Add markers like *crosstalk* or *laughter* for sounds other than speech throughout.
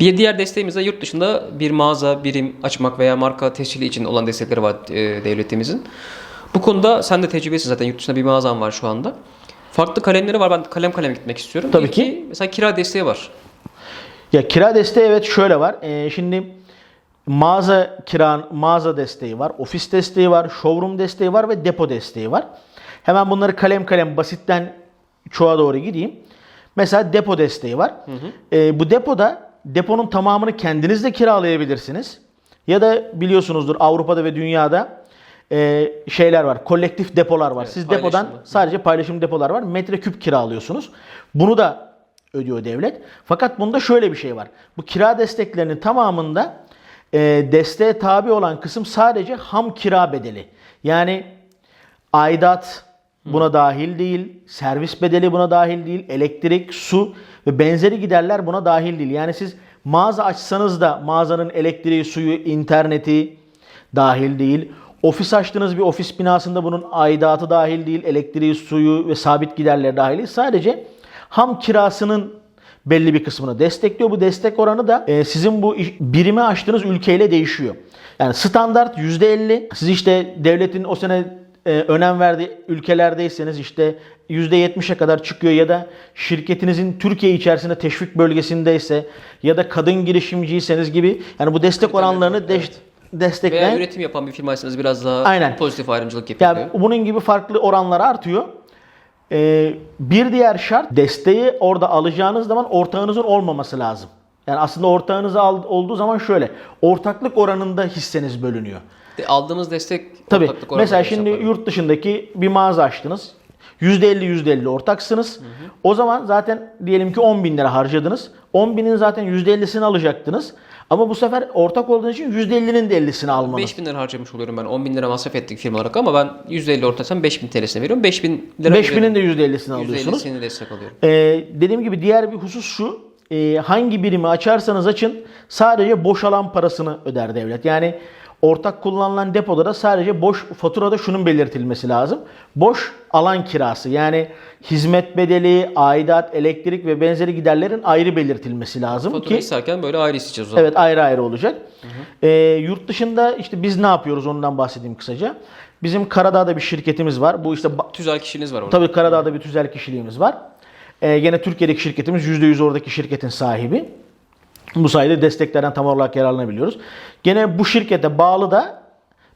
Bir diğer desteğimiz de yurt dışında bir mağaza, birim açmak veya marka tescili için olan destekleri var e, devletimizin. Bu konuda sen de tecrübelisin zaten yurt dışında bir mağazan var şu anda. Farklı kalemleri var. Ben kalem kalem gitmek istiyorum. Tabii İlki, ki. Mesela kira desteği var. Ya kira desteği evet şöyle var. Ee, şimdi mağaza kira mağaza desteği var, ofis desteği var, showroom desteği var ve depo desteği var. Hemen bunları kalem kalem basitten çoğa doğru gideyim. Mesela depo desteği var. Ee, bu depoda deponun tamamını kendiniz de kiralayabilirsiniz. Ya da biliyorsunuzdur Avrupa'da ve dünyada e, şeyler var. Kolektif depolar var. Evet, Siz depodan paylaşımlı. sadece paylaşım depolar var. Metreküp kiralıyorsunuz. Bunu da ödüyor devlet. Fakat bunda şöyle bir şey var. Bu kira desteklerinin tamamında e, desteğe tabi olan kısım sadece ham kira bedeli. Yani aidat buna dahil değil, servis bedeli buna dahil değil, elektrik, su ve benzeri giderler buna dahil değil. Yani siz mağaza açsanız da mağazanın elektriği, suyu, interneti dahil değil. Ofis açtığınız bir ofis binasında bunun aidatı dahil değil, elektriği, suyu ve sabit giderleri dahil değil. Sadece ham kirasının belli bir kısmını destekliyor. Bu destek oranı da e, sizin bu birimi açtığınız ülkeyle değişiyor. Yani standart %50. Siz işte devletin o sene e, önem verdiği ülkelerdeyseniz işte %70'e kadar çıkıyor ya da şirketinizin Türkiye içerisinde teşvik bölgesindeyse ya da kadın girişimciyseniz gibi yani bu destek oranlarını evet. destekleyen Veya üretim yapan bir firmaysanız biraz daha Aynen. pozitif ayrımcılık yapıyor. yani bunun gibi farklı oranlar artıyor. Ee, bir diğer şart desteği orada alacağınız zaman ortağınızın olmaması lazım. Yani aslında ortağınız olduğu zaman şöyle ortaklık oranında hisseniz bölünüyor. De- Aldığımız destek Tabii ortaklık oranı mesela şimdi hesaplanıyor. yurt dışındaki bir mağaza açtınız. %50 %50 ortaksınız. O zaman zaten diyelim ki 10 bin lira harcadınız. 10 binin zaten %50'sini alacaktınız. Ama bu sefer ortak olduğunuz için %50'nin de 50'sini almanız. 5 bin lira harcamış oluyorum ben. 10 bin lira masraf ettik firma olarak ama ben %50 ortasam 5 bin TL'sine veriyorum. 5 bin lira 5000'in de %50'sini alıyorsunuz. %50'sini destek alıyorum. Ee, dediğim gibi diğer bir husus şu. e, hangi birimi açarsanız açın sadece boş alan parasını öder devlet. Yani ortak kullanılan depoda da sadece boş faturada şunun belirtilmesi lazım. Boş alan kirası yani hizmet bedeli, aidat, elektrik ve benzeri giderlerin ayrı belirtilmesi lazım Fatura ki isterken böyle ayrı isteyeceğiz o zaman. Evet ayrı ayrı olacak. Ee, yurt dışında işte biz ne yapıyoruz ondan bahsedeyim kısaca. Bizim Karadağ'da bir şirketimiz var. Bu işte Tüzel kişiniz var orada. Tabii Karadağ'da bir tüzel kişiliğimiz var. Ee, gene Türkiye'deki şirketimiz %100 oradaki şirketin sahibi. Bu sayede desteklerden tam olarak yararlanabiliyoruz. Gene bu şirkete bağlı da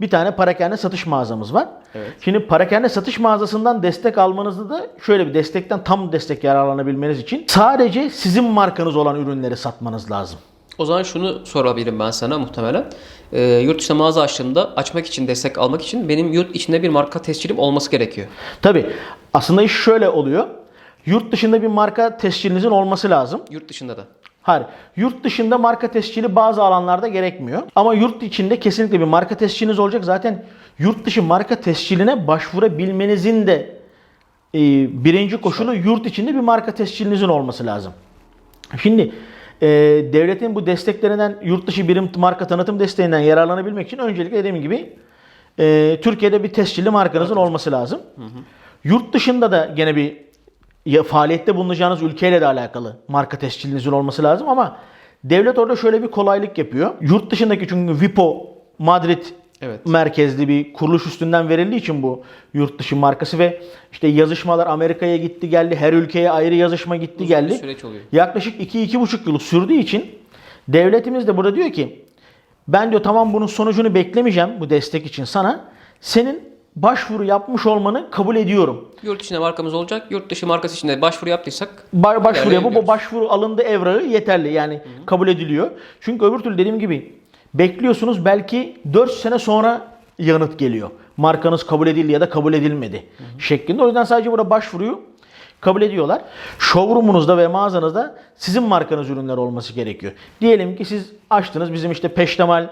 bir tane parakende satış mağazamız var. Evet. Şimdi parakende satış mağazasından destek almanızda da şöyle bir destekten tam destek yararlanabilmeniz için sadece sizin markanız olan ürünleri satmanız lazım. O zaman şunu sorabilirim ben sana muhtemelen. Ee, yurt dışında mağaza açtığımda açmak için, destek almak için benim yurt içinde bir marka tescilim olması gerekiyor. Tabii aslında iş şöyle oluyor. Yurt dışında bir marka tescilinizin olması lazım. Yurt dışında da. Hayır. Yurt dışında marka tescili bazı alanlarda gerekmiyor. Ama yurt içinde kesinlikle bir marka tesciliniz olacak. Zaten yurt dışı marka tesciline başvurabilmenizin de e, birinci koşulu yurt içinde bir marka tescilinizin olması lazım. Şimdi e, devletin bu desteklerinden yurt dışı birim marka tanıtım desteğinden yararlanabilmek için öncelikle dediğim gibi e, Türkiye'de bir tescilli markanızın olması lazım. Yurt dışında da gene bir ya, faaliyette bulunacağınız ülkeyle de alakalı marka tescilinizin olması lazım ama devlet orada şöyle bir kolaylık yapıyor. Yurt dışındaki çünkü Vipo Madrid Evet. merkezli bir kuruluş üstünden verildiği için bu yurt dışı markası ve işte yazışmalar Amerika'ya gitti geldi. Her ülkeye ayrı yazışma gitti Uzun geldi. süreç oluyor. Yaklaşık 2-2,5 yıl sürdüğü için devletimiz de burada diyor ki ben diyor tamam bunun sonucunu beklemeyeceğim bu destek için sana. Senin başvuru yapmış olmanı kabul ediyorum. Yurt içinde markamız olacak. Yurt dışı markası için de başvuru yaptıysak Ba- başvuruya bu, bu başvuru alındı evrağı yeterli yani kabul ediliyor. Çünkü öbür türlü dediğim gibi bekliyorsunuz belki 4 sene sonra yanıt geliyor. Markanız kabul edildi ya da kabul edilmedi şeklinde. O yüzden sadece burada başvuruyu kabul ediyorlar. Showroom'unuzda ve mağazanızda sizin markanız ürünler olması gerekiyor. Diyelim ki siz açtınız bizim işte peştemal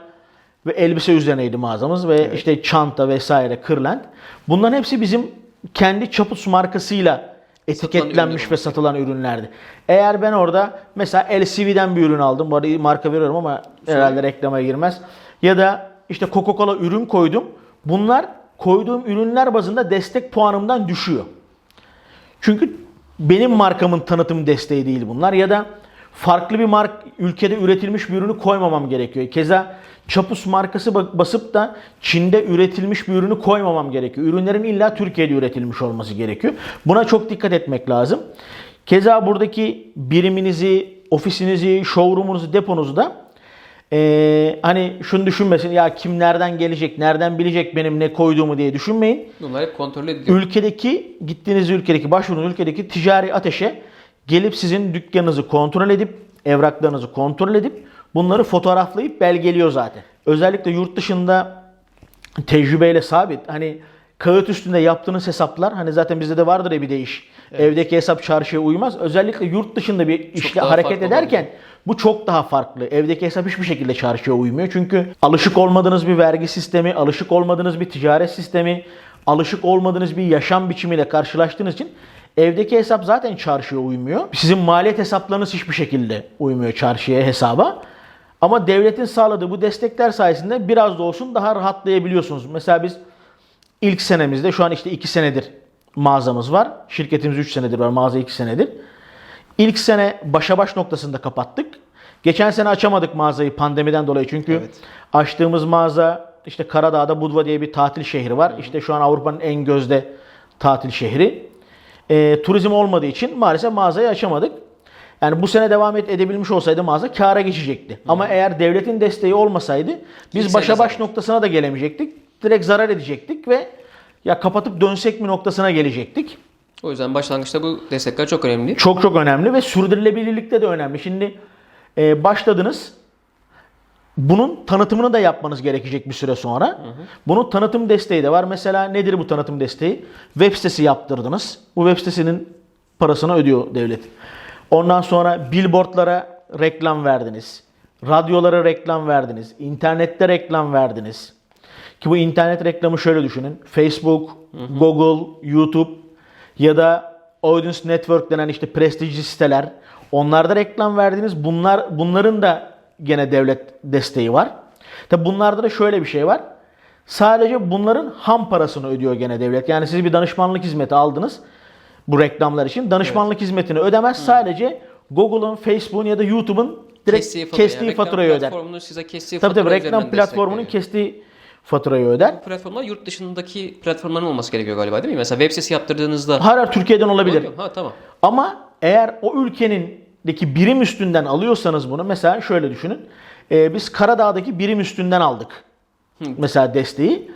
ve elbise üzerineydi mağazamız ve işte çanta vesaire kırlent. Bunların hepsi bizim kendi Çaput markasıyla etiketlenmiş ürünler ve satılan ürünlerdi. Eğer ben orada mesela LCV'den bir ürün aldım. Bu arada marka veriyorum ama herhalde reklama girmez. Ya da işte Coca-Cola ürün koydum. Bunlar koyduğum ürünler bazında destek puanımdan düşüyor. Çünkü benim markamın tanıtım desteği değil bunlar ya da farklı bir mark ülkede üretilmiş bir ürünü koymamam gerekiyor. Keza Çapus markası ba- basıp da Çin'de üretilmiş bir ürünü koymamam gerekiyor. Ürünlerin illa Türkiye'de üretilmiş olması gerekiyor. Buna çok dikkat etmek lazım. Keza buradaki biriminizi, ofisinizi, showroom'unuzu, deponuzu da ee, hani şunu düşünmesin ya kim nereden gelecek, nereden bilecek benim ne koyduğumu diye düşünmeyin. Bunlar hep kontrol ediliyor. Ülkedeki, gittiğiniz ülkedeki, başvurduğunuz ülkedeki ticari ateşe gelip sizin dükkanınızı kontrol edip, evraklarınızı kontrol edip bunları fotoğraflayıp belgeliyor zaten. Özellikle yurt dışında tecrübeyle sabit. Hani kağıt üstünde yaptığınız hesaplar hani zaten bizde de vardır ya bir de iş. Evdeki hesap çarşıya uymaz. Özellikle yurt dışında bir işle hareket ederken bu çok daha farklı. Evdeki hesap hiçbir şekilde çarşıya uymuyor. Çünkü alışık olmadığınız bir vergi sistemi, alışık olmadığınız bir ticaret sistemi, alışık olmadığınız bir yaşam biçimiyle karşılaştığınız için evdeki hesap zaten çarşıya uymuyor. Sizin maliyet hesaplarınız hiçbir şekilde uymuyor çarşıya hesaba. Ama devletin sağladığı bu destekler sayesinde biraz da olsun daha rahatlayabiliyorsunuz. Mesela biz ilk senemizde şu an işte 2 senedir mağazamız var. Şirketimiz 3 senedir var, mağaza 2 senedir. İlk sene başa baş noktasında kapattık. Geçen sene açamadık mağazayı pandemiden dolayı. Çünkü Evet. açtığımız mağaza işte Karadağ'da Budva diye bir tatil şehri var. İşte şu an Avrupa'nın en gözde tatil şehri. Ee, turizm olmadığı için maalesef mağazayı açamadık. Yani bu sene devam et edebilmiş olsaydı mağaza kâra geçecekti. Ama eğer devletin desteği olmasaydı biz başa baş zarar. noktasına da gelemeyecektik. Direkt zarar edecektik ve ya kapatıp dönsek mi noktasına gelecektik. O yüzden başlangıçta bu destekler çok önemli. Çok çok önemli ve sürdürülebilirlikte de önemli. Şimdi e, başladınız. Bunun tanıtımını da yapmanız gerekecek bir süre sonra. Bunun tanıtım desteği de var. Mesela nedir bu tanıtım desteği? Web sitesi yaptırdınız. Bu web sitesinin parasını ödüyor devlet. Ondan sonra billboardlara reklam verdiniz. Radyolara reklam verdiniz. internette reklam verdiniz. Ki bu internet reklamı şöyle düşünün. Facebook, Google, YouTube ya da Audience Network denen işte prestijli siteler. Onlarda reklam verdiniz. Bunlar bunların da gene devlet desteği var. Tabi bunlarda da şöyle bir şey var. Sadece bunların ham parasını ödüyor gene devlet. Yani siz bir danışmanlık hizmeti aldınız bu reklamlar için. Danışmanlık hizmetini ödemez. Sadece Google'un, Facebook'un ya da YouTube'un direkt kestiği, fatura- yani faturayı öder. Platformunun size kestiği Tabii tabii reklam platformunun kestiği faturayı öder. Bu platformlar yurt dışındaki platformların olması gerekiyor galiba değil mi? Mesela web sitesi yaptırdığınızda Her her Türkiye'den olabilir. Ha tamam. Ama eğer o ülkenindeki birim üstünden alıyorsanız bunu mesela şöyle düşünün. Ee, biz Karadağ'daki birim üstünden aldık. Mesela desteği.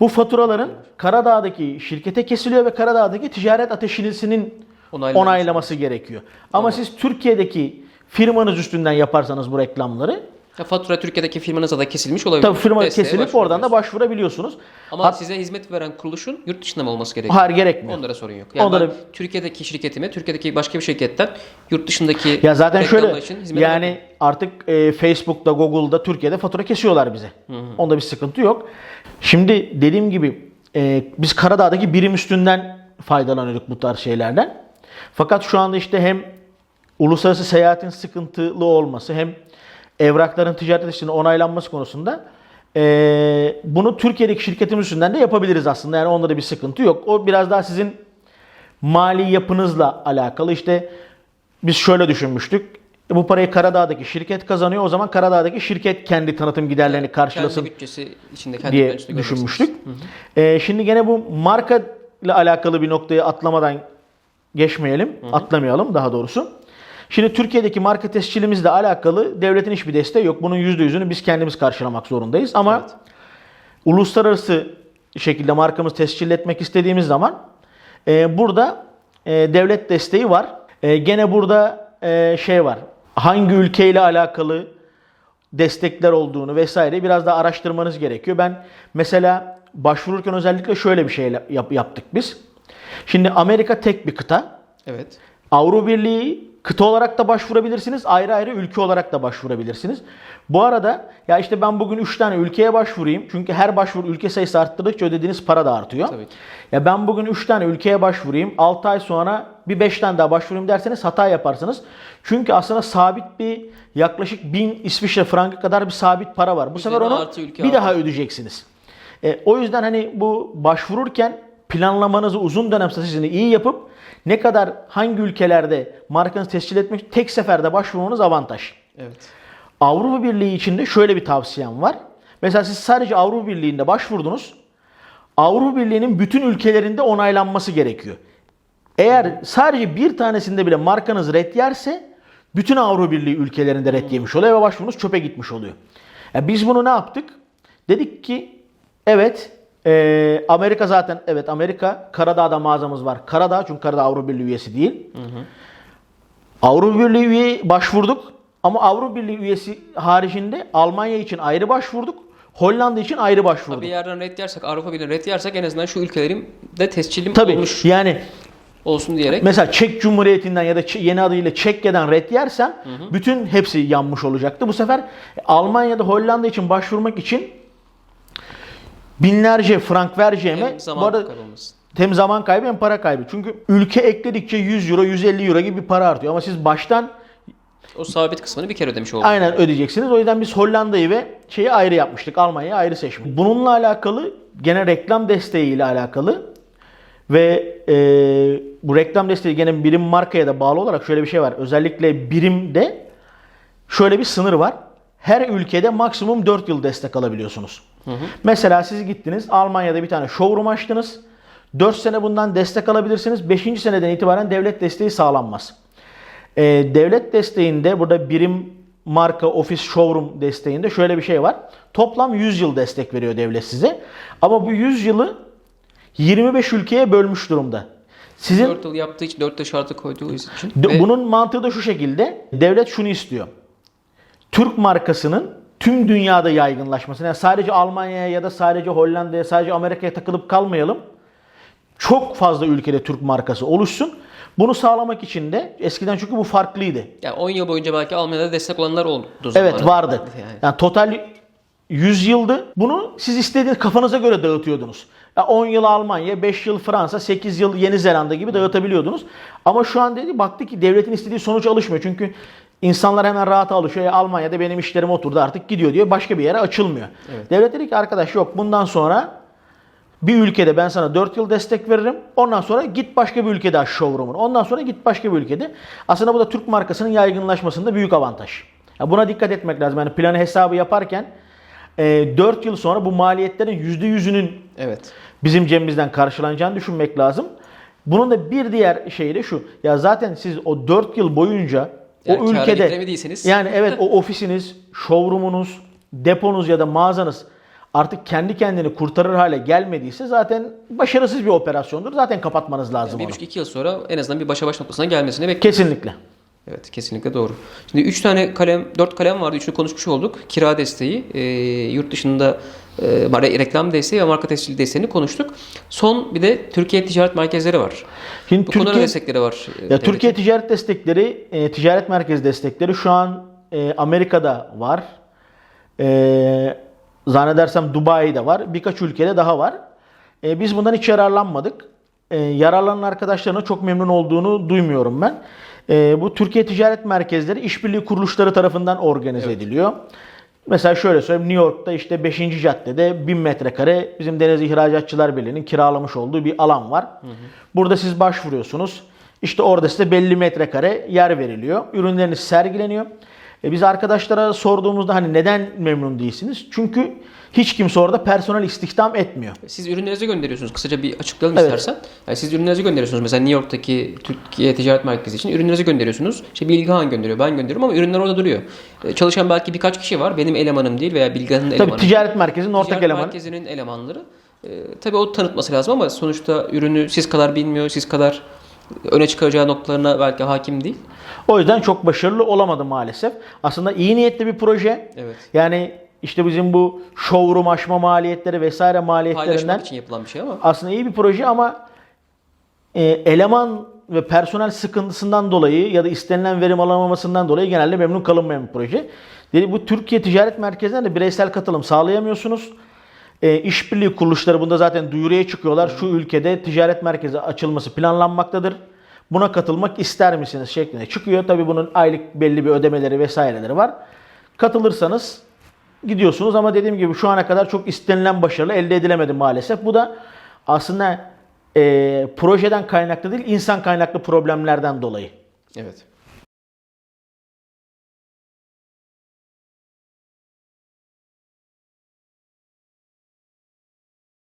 Bu faturaların Karadağ'daki şirkete kesiliyor ve Karadağ'daki ticaret ateşilisinin Onaylaması. onaylaması gerekiyor. Ama siz Türkiye'deki firmanız üstünden yaparsanız bu reklamları Ya fatura Türkiye'deki firmanıza da kesilmiş olabilir. tabii firma Desteğe kesilip oradan da başvurabiliyorsunuz. Ama Hat- size hizmet veren kuruluşun yurt dışında mı olması gerekiyor? Hayır gerekmiyor. Onlara sorun yok. Yani Onlara- ben Türkiye'deki şirketime, Türkiye'deki başka bir şirketten yurt dışındaki Ya zaten reklamlar şöyle için hizmet yani artık e, Facebook'ta, Google'da, Türkiye'de fatura kesiyorlar bize. Onda bir sıkıntı yok. Şimdi dediğim gibi e, biz Karadağ'daki birim üstünden faydalanıyorduk bu tarz şeylerden. Fakat şu anda işte hem uluslararası seyahatin sıkıntılı olması hem evrakların ticaret dışında onaylanması konusunda e, bunu Türkiye'deki şirketimiz üstünden de yapabiliriz aslında. Yani onda da bir sıkıntı yok. O biraz daha sizin mali yapınızla alakalı. İşte biz şöyle düşünmüştük. E, Bu parayı Karadağ'daki şirket kazanıyor. O zaman Karadağ'daki şirket kendi tanıtım giderlerini karşılasın kendi bütçesi içinde kendi diye düşünmüştük. Ee, şimdi gene bu marka ile alakalı bir noktayı atlamadan geçmeyelim. Atlamayalım daha doğrusu. Şimdi Türkiye'deki marka tescilimizle alakalı devletin hiçbir desteği yok. Bunun %100'ünü biz kendimiz karşılamak zorundayız. Ama Evet. uluslararası şekilde markamızı tescil etmek istediğimiz zaman e, burada e, devlet desteği var. E, gene burada e, şey var. Hangi ülkeyle alakalı destekler olduğunu vesaire biraz daha araştırmanız gerekiyor. Ben mesela başvururken özellikle şöyle bir şey yap- yaptık biz. Şimdi Amerika tek bir kıta. Evet. Avrupa Birliği kıta olarak da başvurabilirsiniz. Ayrı ayrı ülke olarak da başvurabilirsiniz. Bu arada ya işte ben bugün 3 tane ülkeye başvurayım. Çünkü her başvuru ülke sayısı arttıkça ödediğiniz para da artıyor. Tabii ki. Ya ben bugün 3 tane ülkeye başvurayım. 6 ay sonra bir 5 tane daha başvurayım derseniz hata yaparsınız. Çünkü aslında sabit bir yaklaşık 1000 İsviçre frangı kadar bir sabit para var. Bu sefer Üzerine onu bir artı. daha ödeyeceksiniz. E, o yüzden hani bu başvururken planlamanızı uzun dönem stratejisini iyi yapıp ne kadar hangi ülkelerde markanızı tescil etmek tek seferde başvurmanız avantaj. Evet. Avrupa Birliği içinde şöyle bir tavsiyem var. Mesela siz sadece Avrupa Birliği'nde başvurdunuz. Avrupa Birliği'nin bütün ülkelerinde onaylanması gerekiyor. Eğer sadece bir tanesinde bile markanız red yerse bütün Avrupa Birliği ülkelerinde red yemiş oluyor ve başvurunuz çöpe gitmiş oluyor. Ya biz bunu ne yaptık? Dedik ki evet e, Amerika zaten evet Amerika Karadağ'da mağazamız var. Karadağ çünkü Karadağ Avrupa Birliği üyesi değil. Avrupa Birliği üye başvurduk ama Avrupa Birliği üyesi haricinde Almanya için ayrı başvurduk. Hollanda için ayrı başvurduk. Bir yerden red yersek, Avrupa Birliği red yersek en azından şu ülkelerin de tescilim Tabii olmuş yani olsun diyerek. mesela Çek Cumhuriyeti'nden ya da yeni adıyla Çekya'dan red yersem bütün hepsi yanmış olacaktı. Bu sefer Almanya'da Hollanda için başvurmak için binlerce frank vereceğime Hem bu zaman arada kaybolmasın. hem zaman kaybı hem para kaybı. Çünkü ülke ekledikçe 100 euro 150 euro gibi bir para artıyor. Ama siz baştan O sabit kısmını bir kere ödemiş olduk. Aynen ödeyeceksiniz. O yüzden biz Hollanda'yı ve şeyi ayrı yapmıştık. Almanya'yı ayrı seçmiştik. Bununla alakalı gene reklam desteğiyle alakalı ve e, bu reklam desteği gene birim markaya da bağlı olarak şöyle bir şey var. Özellikle birimde şöyle bir sınır var. Her ülkede maksimum 4 yıl destek alabiliyorsunuz. Mesela siz gittiniz Almanya'da bir tane showroom açtınız. 4 sene bundan destek alabilirsiniz. 5. seneden itibaren devlet desteği sağlanmaz. Ee, devlet desteğinde burada birim marka, ofis, showroom desteğinde şöyle bir şey var. Toplam 100 yıl destek veriyor devlet size. Ama bu 100 yılı 25 ülkeye bölmüş durumda. Sizin 4 yıl yaptığı için 4 de şartı koyduğu için. de- Ve bunun mantığı da şu şekilde. Devlet şunu istiyor. Türk markasının tüm dünyada yaygınlaşması. Yani sadece Almanya'ya ya da sadece Hollanda'ya, sadece Amerika'ya takılıp kalmayalım. Çok fazla ülkede Türk markası oluşsun. Bunu sağlamak için de eskiden çünkü bu farklıydı. yani 10 yıl boyunca belki Almanya'da destek olanlar oldu. Evet vardı. Yani. Yani total 100 yıldı. Bunu siz istediğiniz kafanıza göre dağıtıyordunuz. Ya 10 yıl Almanya, 5 yıl Fransa, 8 yıl Yeni Zelanda gibi dağıtabiliyordunuz. Ama şu an dedi baktı ki devletin istediği sonuç alışmıyor. Çünkü insanlar hemen rahata alışıyor. Ya Almanya'da benim işlerim oturdu artık gidiyor diyor. Başka bir yere açılmıyor. Devlet dedi ki arkadaş yok bundan sonra bir ülkede ben sana 4 yıl destek veririm. Ondan sonra git başka bir ülkede aç showroom'unu. Ondan sonra git başka bir ülkede. Aslında bu da Türk markasının yaygınlaşmasında büyük avantaj. Ya buna dikkat etmek lazım. Yani planı hesabı yaparken 4 yıl sonra bu maliyetlerin %100'ünün Evet. bizim cebimizden karşılanacağını düşünmek lazım. Bunun da bir diğer şeyi de şu. Ya zaten siz o 4 yıl boyunca O ülkede yani evet *laughs* o ofisiniz, showroom'unuz, deponuz ya da mağazanız artık kendi kendini kurtarır hale gelmediyse zaten başarısız bir operasyondur. Zaten kapatmanız lazım Bir onu. buçuk iki yıl sonra en azından bir başa baş noktasına gelmesini bekliyoruz. Kesinlikle. Evet kesinlikle doğru. Şimdi 3 tane kalem, 4 kalem vardı. Üçünü konuşmuş olduk. Kira desteği, e, yurt dışında e, re- reklam desteği ve marka tescili desteğini konuştuk. Son bir de Türkiye Ticaret Merkezleri var. Şimdi Bu Türkiye, destekleri var. ya devletin. Türkiye ticaret destekleri, e, ticaret merkezi destekleri şu an e, Amerika'da var. E, zannedersem Dubai'de var. Birkaç ülkede daha var. E, biz bundan hiç yararlanmadık. E, yararlanan arkadaşlarına çok memnun olduğunu duymuyorum ben. E, bu Türkiye Ticaret Merkezleri işbirliği kuruluşları tarafından organize ediliyor. Mesela şöyle söyleyeyim New York'ta işte 5. caddede 1000 metrekare bizim Deniz İhracatçılar Birliği'nin kiralamış olduğu bir alan var. Burada siz başvuruyorsunuz. İşte orada size belli metrekare yer veriliyor. Ürünleriniz sergileniyor. E biz arkadaşlara sorduğumuzda hani neden memnun değilsiniz? Çünkü hiç kimse orada personel istihdam etmiyor. Siz ürünlerinizi gönderiyorsunuz. Kısaca bir açıklayalım Evet. istersen. Yani siz ürünlerinizi gönderiyorsunuz. Mesela New York'taki Türkiye Ticaret Merkezi için ürünlerinizi gönderiyorsunuz. İşte Bilgehan gönderiyor, ben gönderiyorum ama ürünler orada duruyor. E, Çalışan belki birkaç kişi var. Benim elemanım değil veya Bilgehan'ın elemanı. Tabii ticaret merkezinin ortak Ticaret elemanı. merkezinin elemanları. E, tabii o tanıtması lazım ama sonuçta ürünü siz kadar bilmiyor, siz kadar öne çıkaracağı noktalarına belki hakim değil. O yüzden çok başarılı olamadı maalesef. Aslında iyi niyetli bir proje. Evet. Yani işte bizim bu showroom açma maliyetleri vesaire maliyetlerinden Paylaşmak için yapılan bir şey ama aslında iyi bir proje ama e, eleman ve personel sıkıntısından dolayı ya da istenilen verim alamamasından dolayı genelde memnun kalınmayan bir proje. Dedi, bu Türkiye Ticaret Merkezi'nden de bireysel katılım sağlayamıyorsunuz. E, işbirliği kuruluşları bunda zaten duyuruya çıkıyorlar. Şu ülkede ticaret merkezi açılması planlanmaktadır. Buna katılmak ister misiniz şeklinde çıkıyor. Tabii bunun aylık belli bir ödemeleri vesaireleri var. Katılırsanız gidiyorsunuz ama dediğim gibi şu ana kadar çok istenilen başarı elde edilemedi maalesef. Bu da aslında e, projeden kaynaklı değil, insan kaynaklı problemlerden dolayı. Evet.